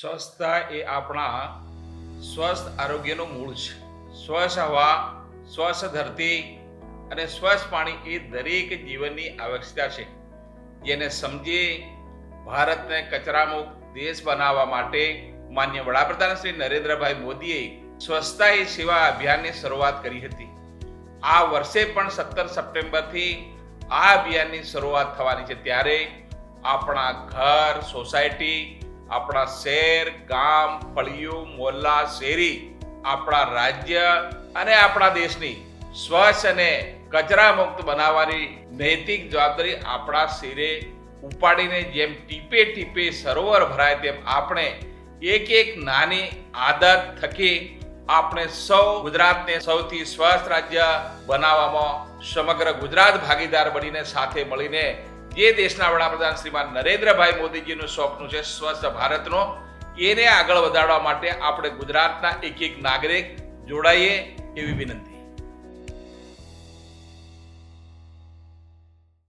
સ્વસ્થતા એ આપણા સ્વસ્થ આરોગ્યનું મૂળ છે. સ્વચ્છ હવા સ્વચ્છ ધરતી અને સ્વચ્છ પાણી એ દરેક જીવનની આવશ્યકતા છે. જેને સમજી ભારતને કચરામુક્ત દેશ બનાવવા માટે માન્ય વડાપ્રધાન શ્રી નરેન્દ્રભાઈ મોદીએ સ્વચ્છતા એ સેવા અભિયાનની શરૂઆત કરી હતી. આ વર્ષે પણ સત્તર સપ્ટેમ્બરથી આ અભિયાનની શરૂઆત થવાની છે. ત્યારે આપણા ઘર, સોસાયટી આપણા શહેર, ગામ, ફળિયું, મોલ્લા, શેરી, આપણા રાજ્ય અને આપણા દેશની સ્વચ્છ અને કચરા મુક્ત બનાવવાની નૈતિક જવાબદારી આપણા શિરે ઉપાડીને જેમ ટીપે ટીપે સરોવર ભરાય, તેમ આપણે એક એક નાની આદત થકી આપણે સૌ ગુજરાતને સૌથી સ્વસ્થ રાજ્ય બનાવવામાં સમગ્ર ગુજરાત ભાગીદાર બનીને સાથે મળીને જે દેશના વડાપ્રધાન શ્રીમાન નરેન્દ્રભાઈ મોદીજીનું સ્વપ્ન છે સ્વચ્છ ભારતનો. એને આગળ વધારવા માટે આપણે ગુજરાતના એક એક નાગરિક જોડાઈએ એવી વિનંતી.